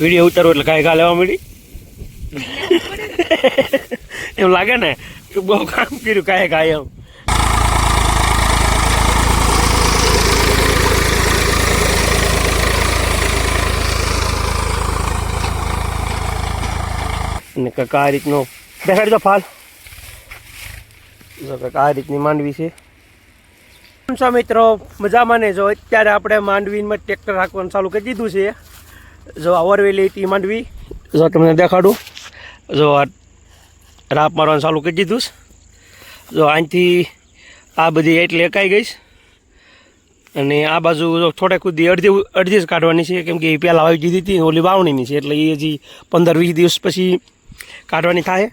Video ઉતારો એટલે કાંઈ કા લેવા મળી? એમ લાગે ને કે બહુ કામ કર્યું, કાંઈ કાંઈ એમ. અને કાકા આ રીતનો દેખાડી ફાલ. જો કાકા આ રીતની માંડવી છો. મિત્રો, મજામાં ને જો અત્યારે આપણે માંડવીમાં ટ્રેક્ટર રાખવાનું ચાલુ કરી દીધું છે. જો આ ઓરવેલી હતી માંડવી, જો તમને દેખાડું. જો આ રાપ મારવાનું ચાલુ કરી દીધું જો અહીંથી આ બધી એટલે એકાઈ ગઈશ અને આ બાજુ જો થોડેક સુધી અડધી અડધી જ કાઢવાની છે, કેમ કે એ પહેલાં વાવી દીધી હતી ઓલી વાવણીની છે, એટલે એ હજી પંદર વીસ દિવસ પછી કાઢવાની થાય.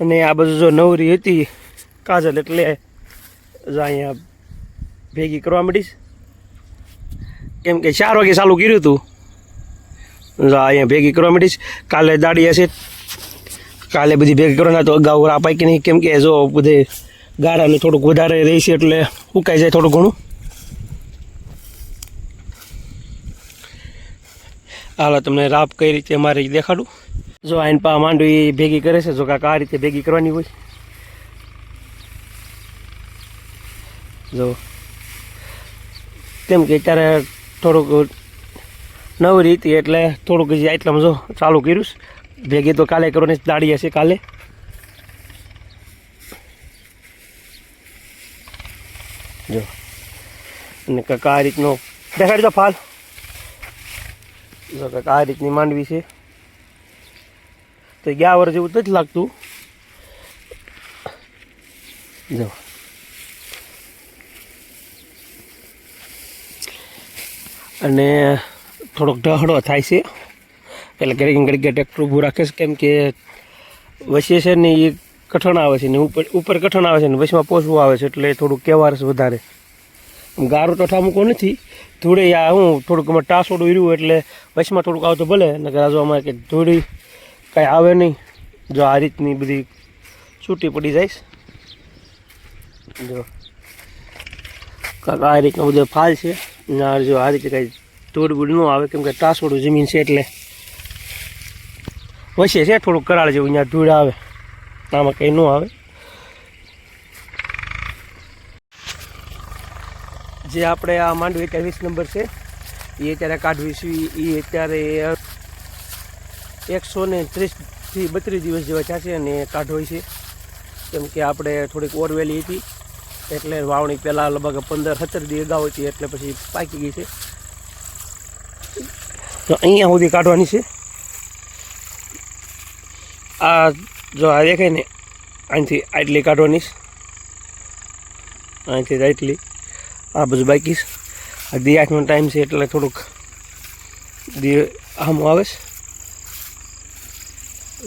અને આ બાજુ જો નવરી હતી, કાજલ એટલે જો અહીંયા ભેગી કરવા માંડીશ કેમ કે ચાર વાગે ચાલુ કર્યું હતું. અહીંયા ભેગી કરવા માંડીશ કાલે દાડી હશે. કાલે બધી ભેગી કરવાના તો અગાઉ રાપાય કે નહીં, કેમ કે જો બધે ગાળાને થોડુંક વધારે રહેશે એટલે ઉકાઈ જાય થોડું ઘણું. હાલો, તમને રાપ કઈ રીતે મારે દેખાડું? જો આઈન પા માંડવી ભેગી કરે છે, જો કાંક આ રીતે ભેગી કરવાની હોય. જો. કેમ કે અત્યારે થોડુંક નવરી રીતે એટલે થોડુંક જે આટલામાં જો ચાલુ કર્યું ભેગી તો કાલે કરવાની દાડી હશે કાલે. જો. અને કાંક આ રીતનો દેખાડી દો ફાલ. જો કાંક આ રીતની માંડવી છે. તો ગયા વર્ષ જેવું નથી લાગતું. જો. અને થોડોક ઢહળો થાય છે. એટલે ઘડીક ઘડીક ટ્રેક્ટર ઊભું રાખે છે. કેમ કે વચ્ચે છે ને એ કઠણ આવે છે ને ઉપર ઉપર કઠણ આવે છે ને વચમાં પોસવું આવે છે એટલે થોડુંક કહેવાર છે વધારે. ગારો તો ઠામુકો નથી. ધૂળે આ હું થોડુંક અમારે ટાસોડું ઈર્યું એટલે વચમાં થોડુંક આવતું ભલે, નકર આ જો અમારે કે ધૂળી કાંઈ આવે નહીં. જો આ રીતની બધી છૂટી પડી જાય જો આ રીતનું બધું ફાલ છે. ને જો આ રીતે કાંઈ ધૂળ બૂળ ન આવે, કેમ કે ટાસોડું જમીન છે એટલે. વસે છે થોડુંક કરાળ જેવું, અહીંયા ધૂળ આવે, આમાં કંઈ ન આવે. જે આપણે આ માંડવી ત્રેવીસ નંબર છે, એ અત્યારે કાઢવી છે એ અત્યારે એકસો ને ત્રીસથી બત્રીસ દિવસ જેવા થયા અને કાઢવી છે. કેમ કે આપણે થોડીક ઓરવેલી હતી, એટલે વાવણી પહેલાં લગભગ પંદર, સત્તર દિવસ અગાઉ હતી, એટલે પછી પાકી ગઈ છે. તો અહીંયા સુધી કાઢવાની છે. આ જો આ દેખાય ને, અહીંથી આટલી કાઢવાની છે. અહીંથી આટલી. આ બધું બાકી છે. આ દી આઠનો ટાઈમ છે એટલે થોડુંક દી આમ આવે છે.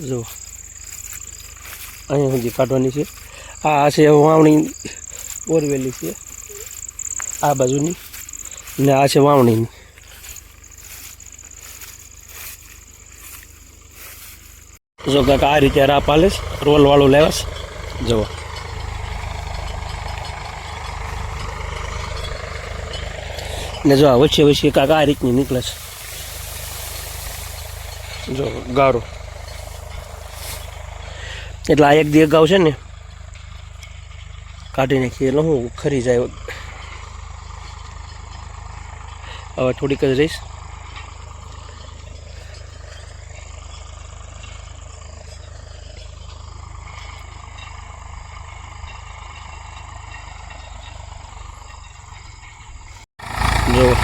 જો, અહીંયા સુધી કાઢવાની છે. આ છે વાવણી બોરવેલી છે. આ બાજુની ને આ છે વાવણીની. જો કાંઈક આ રીતે રાપ હાલે રોલવાળું લેવાશ. જુઓ. ને જો આ વચ્ચે વચ્ચે કાંક આ રીતની નીકળે છે. જો, ગારો. એટલે આ એક દી અગાઉ છે ને, કાઢી નાખીએ એટલે હું ખરી જાય. હવે થોડીક જ રહીશ. જો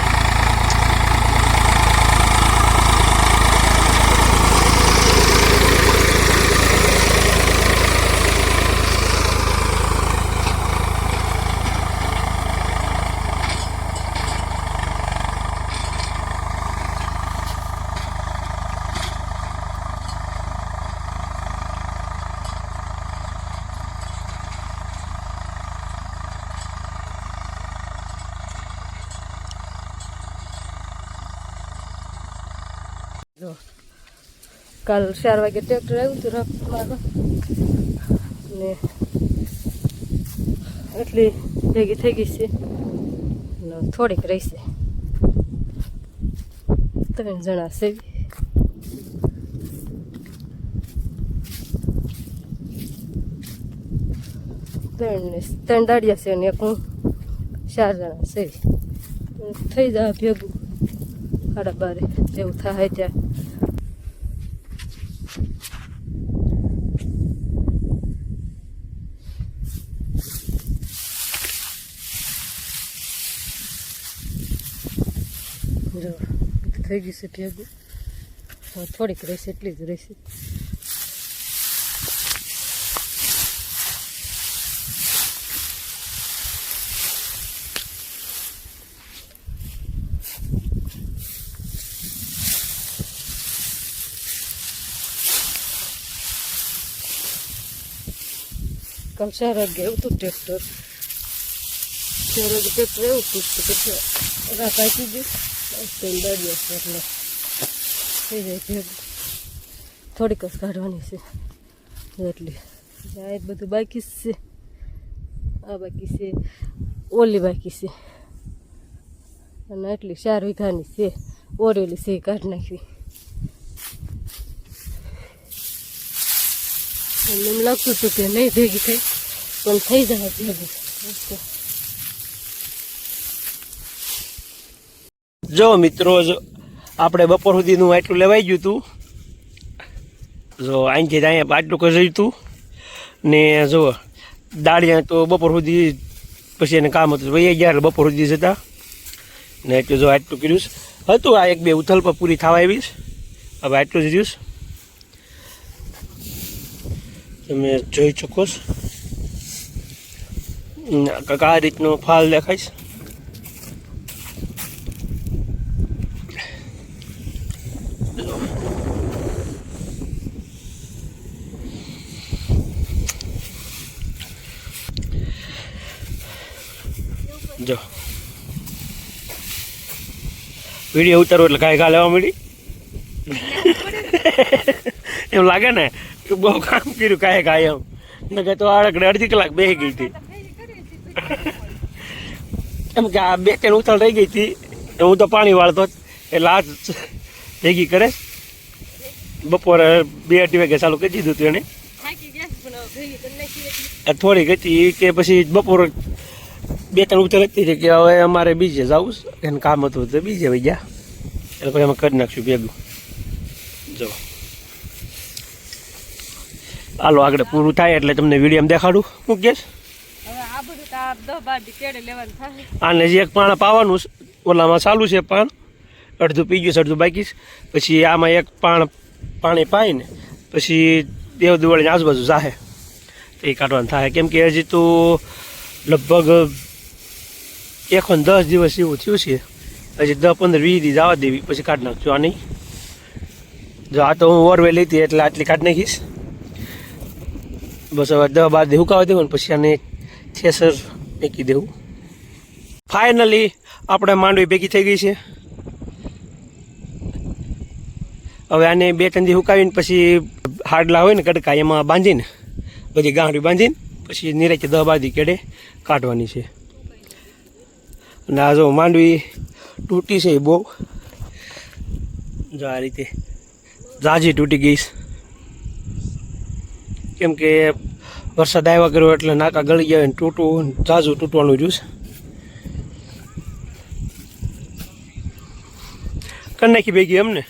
કાલ ચાર વાગે ટ્રેક્ટર આવ્યું હતું રાખવાનું ને એટલી ભેગી થઈ ગઈ છે. થોડીક રહેશે ત્રણ જણા છે. ત્રણ ત્રણ દાડિયા છે અને એક હું. ચાર જણા છે. થઈ જાય ભેગું. સાડા બારે. એવું થાય ત્યાં. જો થઈ ગયું છે ભેગું થોડીક રહેશે, એટલી જ રહેશે. ચાર વાગે આવતું ટ્રેક્ટર વાગે ટ્રેક્ટર આવતું તો પછી રાત આપી દાડિયા છે એટલે. થઈ જાય ભેગું થોડીક જ કાઢવાની છે. એટલી આ બધું બાકી છે. આ બાકી છે. ઓલી બાકી છે. અને એટલી ચાર વીઘાની છે. ઓરેલી છે કાઢી નાખવી એમ લાગતું હતું કે નહીં ભેગી થઈ પણ થઈ જાય ભેગું જો મિત્રો, જો આપણે બપોર સુધીનું આટલું લેવાઈ ગયું હતું જો અહીંથી અહીંયા આટલું કરી હતું ને જો દાળિયા તો બપોર સુધી પછી એને કામ હતું વહી ગયા એટલે બપોર સુધી જતા ને એટલું જો આટલું કર્યું. હતું આ એક બે ઉથલ પર પૂરી થવા આવીશ હવે આટલું જ રહ્યું. તમે જોઈ શકો છો. આ રીતનો ફાલ દેખાઈશ જો. વીડિયો ઉતારો એટલે કાંઈ ઘા લેવા મળી એમ લાગે ને કે બહુ કામ કર્યું કાંઈ કાંઈ એમ. ને કે તો આડકડે અડધી કલાક બે ગઈ હતી. એમ કે આ બે ત્રણ ઉથાળ રહી ગઈ હતી. હું તો પાણી વાળતો જ. એટલે આ ભેગી કરે. બપોરે બે અઢી વાગે ચાલુ કરી દીધું હતું એને. થોડી થોડીક હતી કે પછી બપોર બે ત્રણ ઉતર હતી કે હવે અમારે બીજે જવું છે. એને કામ હતું તો બીજે વહી ગયા. એટલે પછી અમે કરી નાખશું ભેગું. જો. હાલો આગળ પૂરું થાય એટલે તમને વીડિયો દેખાડું. હું થાય. આને જે એક પાણા પાવાનું ઓલામાં ચાલુ છે પાન. અડધું પી ગયું છે અડધું બાકી છે. પછી આમાં એક પાણ પાણી પાઈને પછી દેવ દિવાળીની આજુબાજુ જાહે. તો એ કાઢવાનું થાય. કેમ કે હજી તો લગભગ એકો ને દસ દિવસ એવું થયું છે. પછી દસ પંદર વીસ દિવસ આવવા દેવી, પછી કાઢી નાખજો આ નહીં. જો આ તો હું ઓરવે લીધી એટલે આટલી કાઢી નાખીશ. બસ હવે દસ બાર દેવું હુકાવા દેવું પછી આને થેસર મૂકી દેવું. ફાઇનલી આપણે માંડવી ભેગી થઈ ગઈ છે. હવે આને બે ત્રણ દી હુકાવીને પછી હાડલા હોય ને કડકા, એમાં બાંધીને, બધી ગાંઠી બાંધીને, પછી નિરાચે દહ બાર કેડે કાઢવાની છે. અને આ જો માંડવી તૂટી છે બહુ. જો આ રીતે જાજી તૂટી ગઈ કેમ કે વરસાદ આવ્યા કર્યો એટલે નાકા ગળી ગયા અને તૂટવું જાજુ તૂટવાનું જ્યુસ કરી નાખી ભેગી એમને?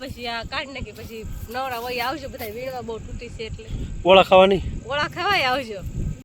પછી આ કાઢી નાખી પછી નવરા હોય આવજો બધા વીણવા બહુ તૂટી છે એટલે. ઓળા ખાવાની? ઓળા ખાવાય આવજો.